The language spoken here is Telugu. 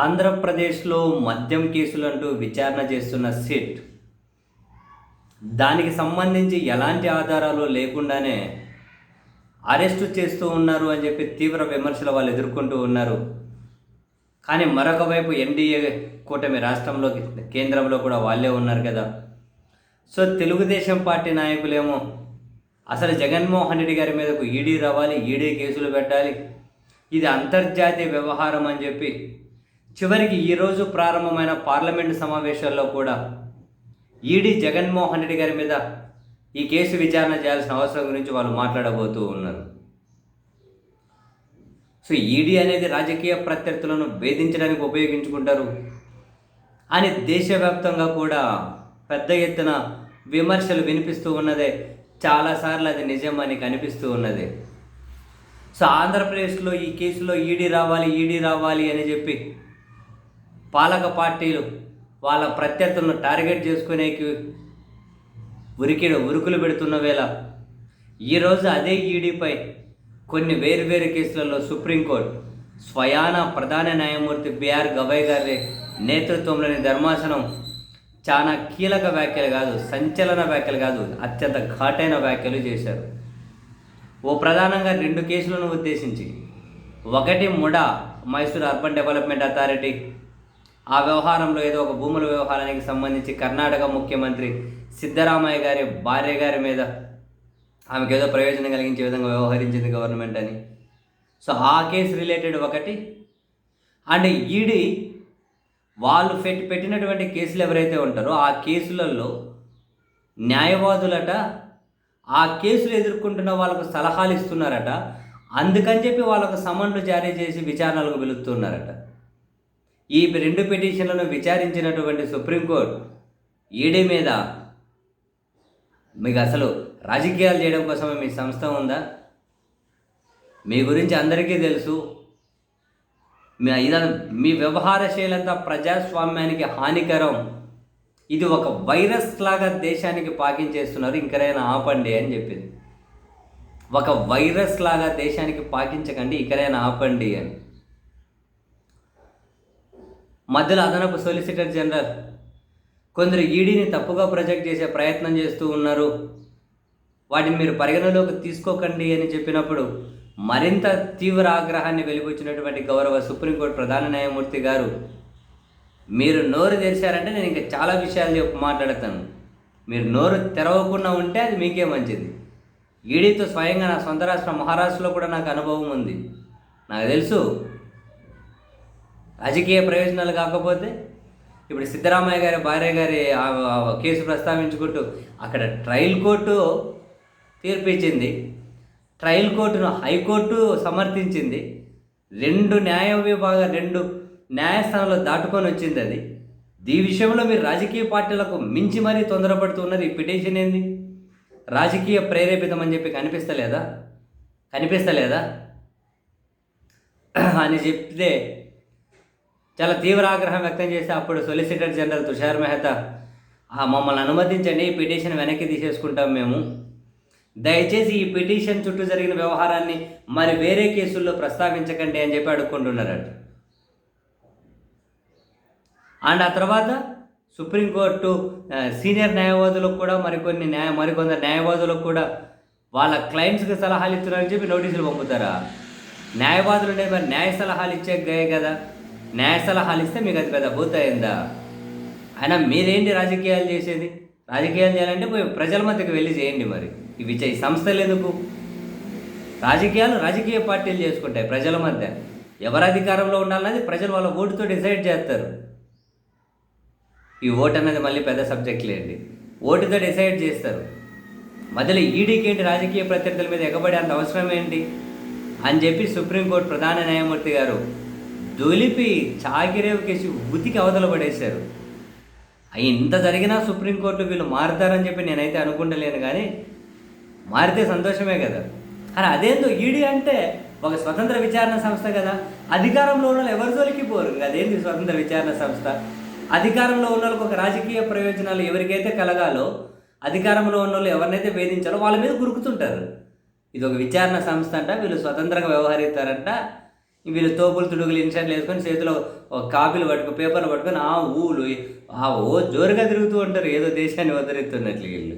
ఆంధ్రప్రదేశ్లో మద్యం కేసులు అంటూ విచారణ చేస్తున్న సిట్ దానికి సంబంధించి ఎలాంటి ఆధారాలు లేకుండానే అరెస్టు చేస్తూ ఉన్నారు అని చెప్పి తీవ్ర విమర్శలు వాళ్ళు ఎదుర్కొంటూ ఉన్నారు. కానీ మరొక వైపు ఎన్డీఏ కూటమి రాష్ట్రంలో కేంద్రంలో కూడా వాళ్ళే ఉన్నారు కదా. సో తెలుగుదేశం పార్టీ నాయకులేమో అసలు జగన్మోహన్ రెడ్డి గారి మీదకు ఈడీ రావాలి ఈడీ కేసులు పెట్టాలి ఇది అంతర్జాతీయ వ్యవహారం అని చెప్పి చివరికి ఈరోజు ప్రారంభమైన పార్లమెంటు సమావేశాల్లో కూడా ఈడీ జగన్మోహన్ రెడ్డి గారి మీద ఈ కేసు విచారణ చేయాల్సిన అవసరం గురించి వాళ్ళు మాట్లాడబోతూ ఉన్నారు. సో ఈడీ అనేది రాజకీయ ప్రత్యర్థులను వేధించడానికి ఉపయోగించుకుంటారు. అని దేశవ్యాప్తంగా కూడా పెద్ద ఎత్తున విమర్శలు వినిపిస్తూ ఉన్నదే. చాలాసార్లు అది నిజమని కనిపిస్తూ ఉన్నది. సో ఆంధ్రప్రదేశ్లో ఈ కేసులో ఈడీ రావాలి ఈడీ రావాలి అని చెప్పి పాలక పార్టీలు వాళ్ళ ప్రత్యర్థులను టార్గెట్ చేసుకునేకి ఉరికి ఉరుకులు పెడుతున్న వేళ ఈరోజు అదే ఈడీపై కొన్ని వేరు వేరు కేసులలో సుప్రీంకోర్టు స్వయాన ప్రధాన న్యాయమూర్తి బిఆర్ గవయ్ గారి నేతృత్వంలోని ధర్మాసనం చాలా కీలక వ్యాఖ్యలు కాదు సంచలన వ్యాఖ్యలు కాదు అత్యంత ఘాటైన వ్యాఖ్యలు చేశారు. ఓ ప్రధానంగా రెండు కేసులను ఉద్దేశించి ఒకటి MUDA Mysore urban development authority ఆ వ్యవహారంలో ఏదో ఒక భూముల వ్యవహారానికి సంబంధించి కర్ణాటక ముఖ్యమంత్రి సిద్ధరామయ్య గారి భార్య గారి మీద ఆమెకు ఏదో ప్రయోజనం కలిగించే విధంగా వ్యవహరించింది గవర్నమెంట్ అని. సో ఆ కేసు రిలేటెడ్ ఒకటి. అండ్ ఈడీ వాళ్ళు పెట్టి పెట్టినటువంటి కేసులు ఎవరైతే ఉంటారో ఆ కేసులలో న్యాయవాదులట ఆ కేసులు ఎదుర్కొంటున్న వాళ్ళకు సలహాలు ఇస్తున్నారట. అందుకని చెప్పి వాళ్ళకు సమన్లు జారీ చేసి విచారణలకు పిలుస్తున్నారట. ఈ రెండు పిటిషన్లను విచారించినటువంటి సుప్రీంకోర్టు ఈడీ మీద మీకు అసలు రాజకీయాలు చేయడం కోసమే మీ సంస్థ ఉందా? మీ గురించి అందరికీ తెలుసు. మీ ఇదంతా మీ వ్యవహారశీలంతా ప్రజాస్వామ్యానికి హానికరం. ఇది ఒక వైరస్ లాగా దేశానికి పాకించేస్తున్నారు. ఇంకరైనా ఆపండి అని చెప్పింది. ఒక వైరస్ లాగా దేశానికి పాకించకండి ఇకరైనా ఆపండి అని. మధ్యలో అదనపు సొలిసిటర్ జనరల్ కొందరు ఈడీని తప్పుగా ప్రొజెక్ట్ చేసే ప్రయత్నం చేస్తూ ఉన్నారు. వాటిని మీరు పరిగణలోకి తీసుకోకండి అని చెప్పినప్పుడు మరింత తీవ్ర ఆగ్రహాన్ని వెలిబుచ్చినటువంటి గౌరవ సుప్రీంకోర్టు ప్రధాన న్యాయమూర్తి గారు మీరు నోరు తెరిచారంటే నేను ఇంకా చాలా విషయాలు చెప్పి మాట్లాడతాను. మీరు నోరు తెరవకుండా ఉంటే అది మీకే మంచిది. ఈడీతో స్వయంగా నా సొంత రాష్ట్రం మహారాష్ట్రలో కూడా నాకు అనుభవం ఉంది. నాకు తెలుసు రాజకీయ ప్రయోజనాలు కాకపోతే ఇప్పుడు సిద్ధరామయ్య గారి భార్య గారి ఆ- కేసు ప్రస్తావించుకుంటూ అక్కడ ట్రయల్ కోర్టు తీర్పు ఇచ్చింది ట్రయల్ కోర్టును హైకోర్టు సమర్థించింది. రెండు న్యాయ విభాగ రెండు న్యాయస్థానాలు దాటుకొని వచ్చింది అది. ఈ విషయంలో మీరు రాజకీయ పార్టీలకు మించి మరీ తొందరపడుతున్నారు. ఈ పిటిషన్ ఏంది? రాజకీయ ప్రేరేపితం అని చెప్పి కనిపిస్తలేదా? కనిపిస్తలేదా? అని చెప్తే చాలా తీవ్ర ఆగ్రహం వ్యక్తం చేసి అప్పుడు సొలిసిటర్ జనరల్ తుషార్ మెహతా "ఆ, మమ్మల్ని అనుమతించండి ఈ పిటిషన్ వెనక్కి తీసేసుకుంటాం మేము. దయచేసి ఈ పిటిషన్ చుట్టూ జరిగిన వ్యవహారాన్ని మరి వేరే కేసుల్లో ప్రస్తావించకండి అని చెప్పి అడుక్కుంటున్నారట. అండ్ ఆ తర్వాత సుప్రీంకోర్టు సీనియర్ న్యాయవాదులకు కూడా మరికొన్ని న్యాయ మరికొందరు న్యాయవాదులకు కూడా వాళ్ళ క్లయింట్స్కి సలహాలు ఇస్తున్నారని చెప్పి నోటీసులు పంపుతారా? న్యాయవాదులు ఉండే మరి న్యాయ సలహాలు ఇచ్చే గయే కదా. న్యాయ సలహాలు ఇస్తే మీకు అది పెద్ద భూతయిందా అయినా మీరేంటి రాజకీయాలు చేసేది? రాజకీయాలు చేయాలంటే పోయి ప్రజల మధ్యకి వెళ్ళి చేయండి మరి. ఇవి చే- ఈ సంస్థలు ఎందుకు? రాజకీయాలు రాజకీయ పార్టీలు చేసుకుంటాయి ప్రజల మధ్య. ఎవరు అధికారంలో ఉండాలన్నది ప్రజలు వాళ్ళ ఓటుతో డిసైడ్ చేస్తారు. ఈ ఓటు అనేది మళ్ళీ పెద్ద సబ్జెక్ట్ లేండి. ఓటుతో డిసైడ్ చేస్తారు. మధ్యలో ఈడీకి ఏంటి రాజకీయ ప్రత్యర్థుల మీద ఎగబడే అంత అవసరం ఏంటి? అని చెప్పి సుప్రీంకోర్టు ప్రధాన న్యాయమూర్తి గారు దొలిపి చాకిరేవు కేసి ఉతికి అవతల పడేశారు. ఇంత జరిగినా సుప్రీంకోర్టు వీళ్ళు మారుతారని చెప్పి నేనైతే అనుకుంటలేను కానీ మారితే సంతోషమే కదా. కానీ అదేందో ఈడీ అంటే ఒక స్వతంత్ర విచారణ సంస్థ కదా. అధికారంలో ఉన్న వాళ్ళు ఎవరి జోలికి పోరు? అదేంది అదేంటి స్వతంత్ర విచారణ సంస్థ? అధికారంలో ఉన్న వాళ్ళకి ఒక రాజకీయ ప్రయోజనాలు ఎవరికైతే కలగాలో అధికారంలో ఉన్న వాళ్ళు ఎవరినైతే వేధించాలో వాళ్ళ మీద గురుకుతుంటారు. ఇది ఒక విచారణ సంస్థ అంట వీళ్ళు స్వతంత్రంగా వ్యవహరిస్తారంట. వీళ్ళు తోపులు తుడుగులు ఇన్షాట్లు వేసుకొని చేతిలో ఒక కాపీలు పట్టుకు పేపర్లు పట్టుకొని ఆ ఊలు ఆ ఓ జోరుగా తిరుగుతూ ఉంటారు. ఏదో దేశాన్ని వదిలిస్తున్నట్లు వీళ్ళు.